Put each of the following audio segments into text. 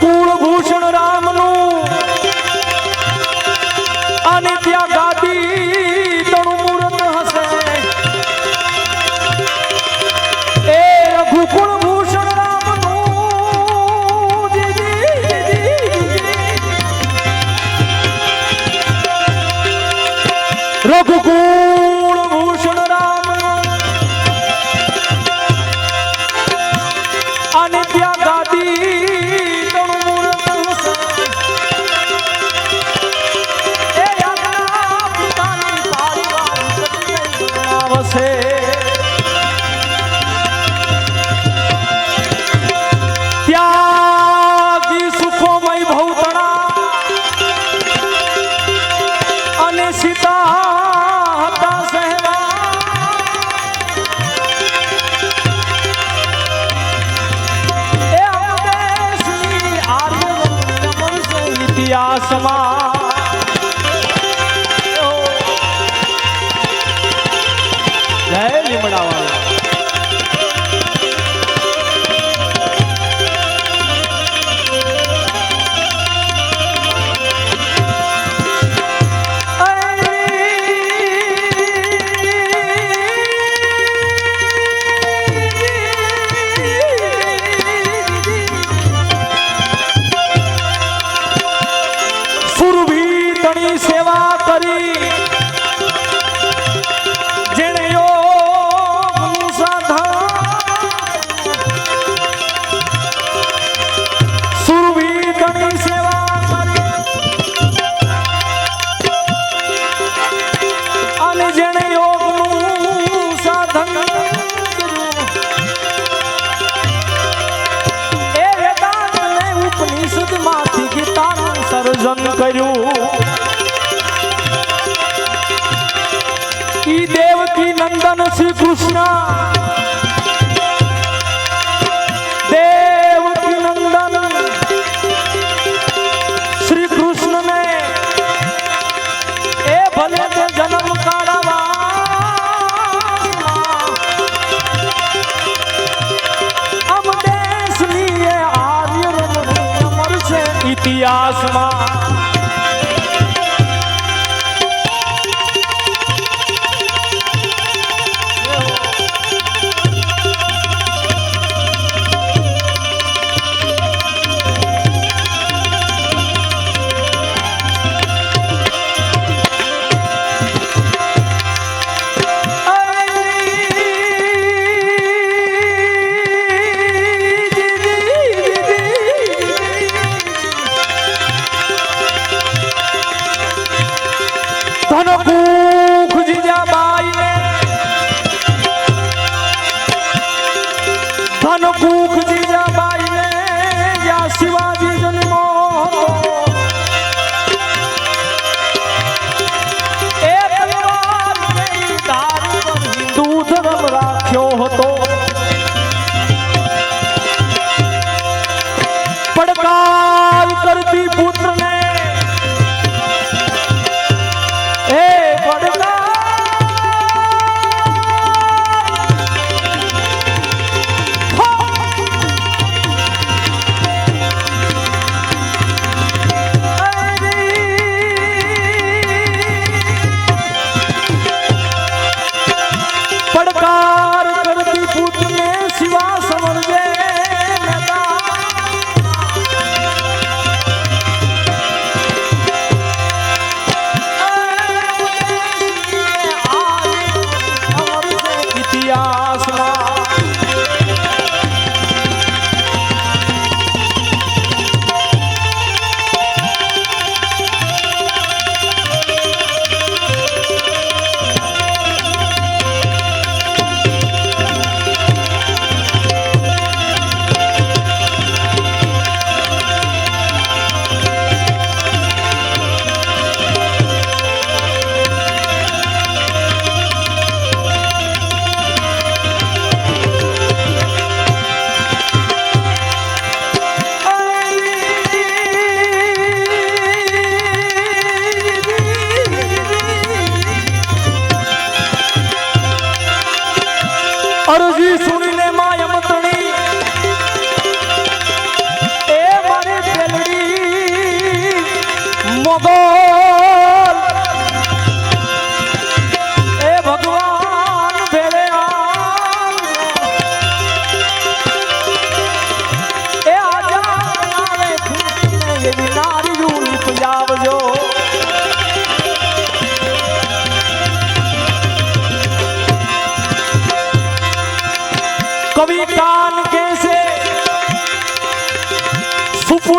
Cô nó Everybody! Everybody. ভগবান শ্রীকৃষ্ণ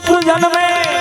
出천了没.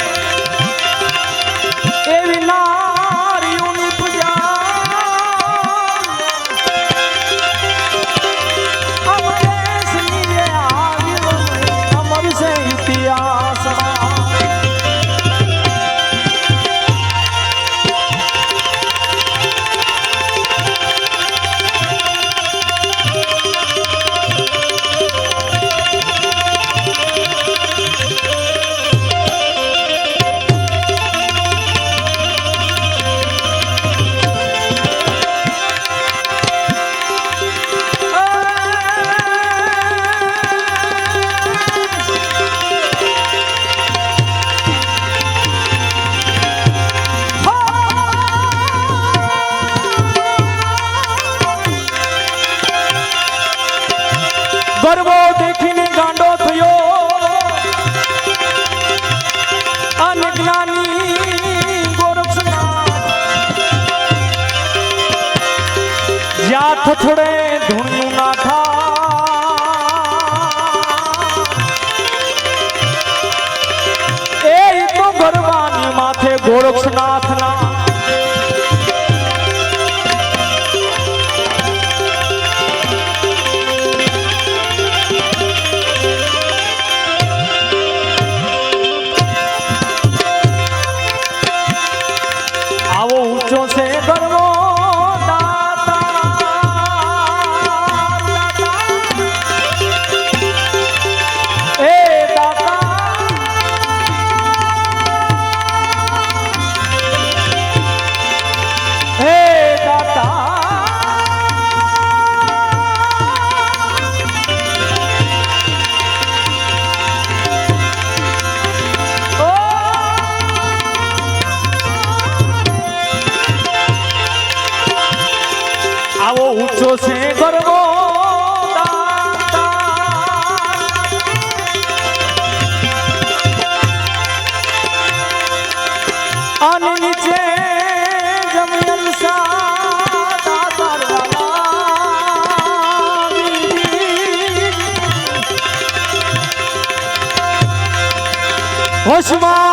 અથડે ધૂણનું નાથા એ તો ભરવાની માથે ગોરક્ષનાથ અને નીચે જમયલ સા હોશમાં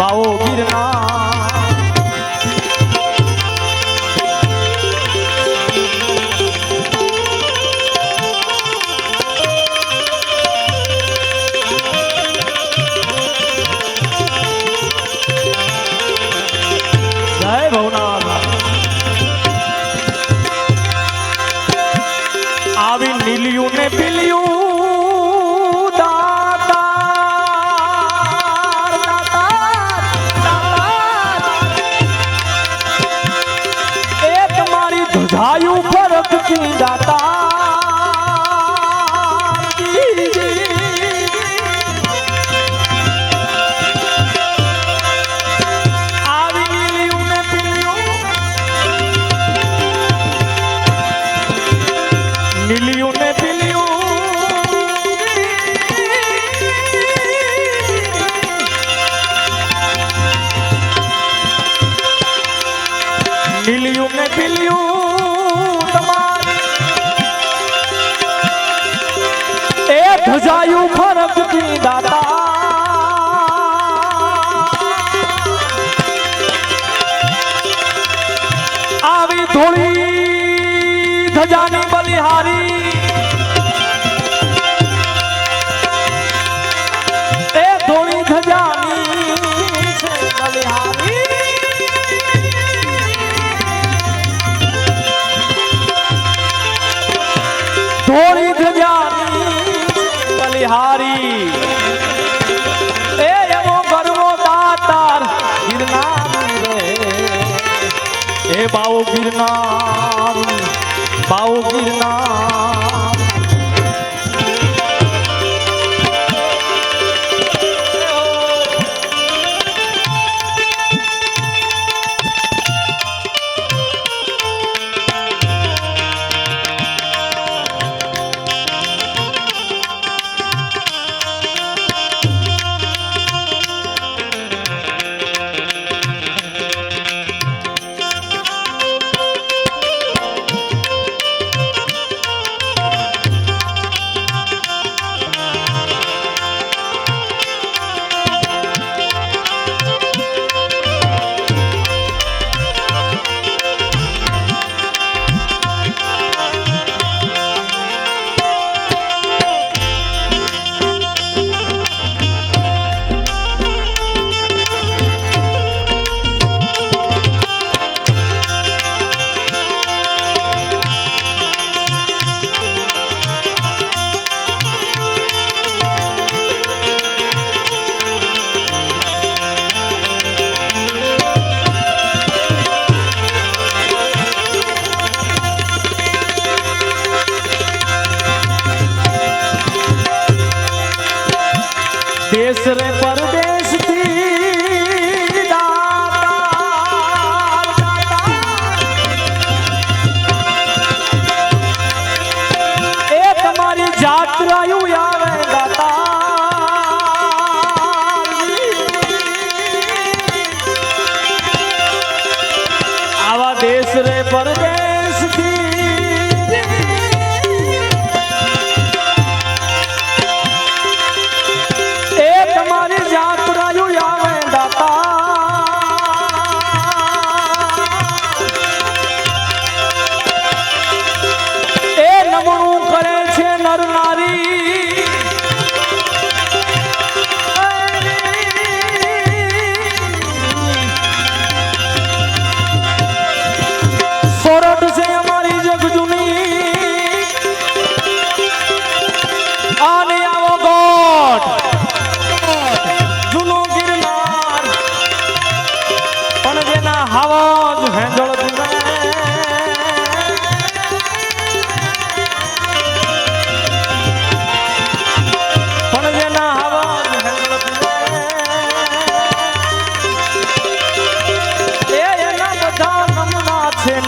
પાઓ ગિરનાર. দাতা ધ્વજાયું ફરકતી દાતા. આવી ધોળી ધજાની બલિહારી ગિરનાર બાવો ગિરનાર.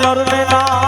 জড়বে না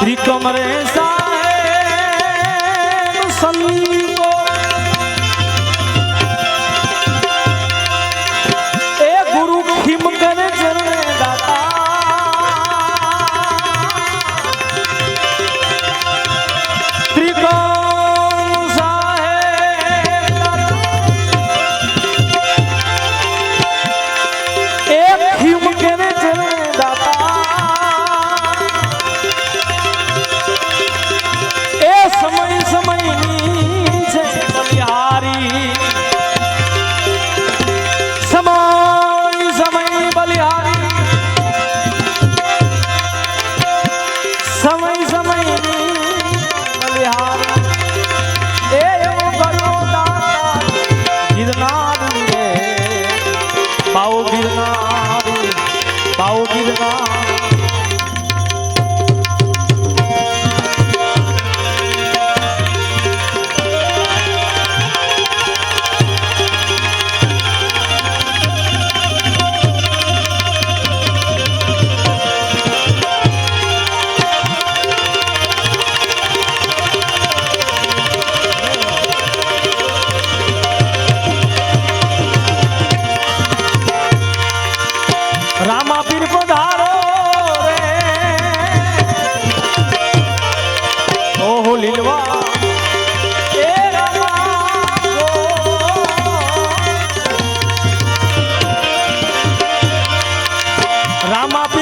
ਸ੍ਰੀ ਕਮਰੇ ਸਾਹਿਬ ਸੱਲ my people.